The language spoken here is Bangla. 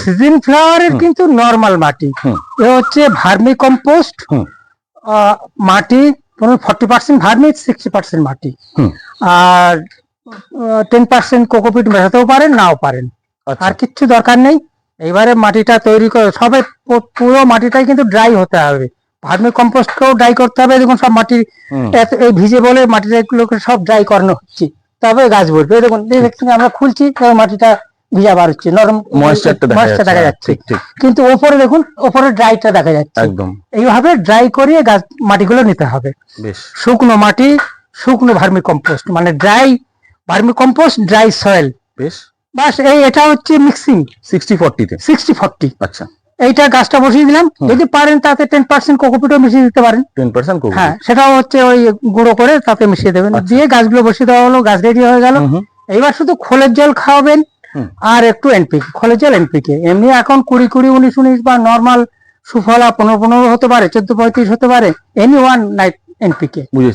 সিজন ফ্লাওয়ারের। কিন্তু নর্মাল মাটি। এ হচ্ছে ভার্মি কম্পোস্ট মাটি forty percent vermi sixty percent মাটি। আর টেন পার্সেন্ট কোকোপিট মেশাতেও পারেন নাও পারেন। আচ্ছা। আর কিচ্ছু দরকার নেই। এইবারে মাটিটা তৈরি করে সবে পুরো মাটিটাই কিন্তু ড্রাই হতে হবে। ভার্মি কম্পোস্টকেও ড্রাই করতে হবে দেখুন সব মাটি এই ভিজে বলে মাটিগুলোকে সব ড্রাই করানো হচ্ছে। তবে গাছ বলবে দেখুন আমরা খুলছি মাটিটা ভিজা বার হচ্ছে নরম ময়েশ্চারটা দেখা যাচ্ছে কিন্তু ওপরে দেখুন ওপরে ড্রাইটা দেখা যাচ্ছে। একদম। এইভাবে ড্রাই করিয়ে গাছ মাটিগুলো নিতে হবে। বেশ। শুকনো মাটি শুকনো ভার্মি কম্পোস্ট মানে dry vermi compost dry soil বেশ। বাস এই এটা হচ্ছে মিক্সিং সিক্সটি ফোরটিতে সিক্সটি ফর্টি আচ্ছা। এইটা গাছটা বসিয়ে দিলাম। যদি পারেন তাতে টেন পার্সেন্ট কোকোপিটও মিশিয়ে দিতে পারেন। টেন পার্সেন্ট হ্যাঁ সেটাও হচ্ছে ওই গুঁড়ো করে তাতে মিশিয়ে দেবেন। আচ্ছা। দিয়ে গাছগুলো বসিয়ে দেওয়া হলো গাছ রেডি হয়ে গেল। এইবার শুধু খোলের জল খাওয়াবেন। আর একটু এনপিকে খোলের জল এনপিকে এমনি এখন কুড়ি কুড়ি উনিশ উনিশ বা নর্মাল সুফলা পনেরো পনেরো হতে পারে চোদ্দ পঁয়ত্রিশ হতে পারে এনি ওয়ান নাইট এনপিকে বুঝেছি।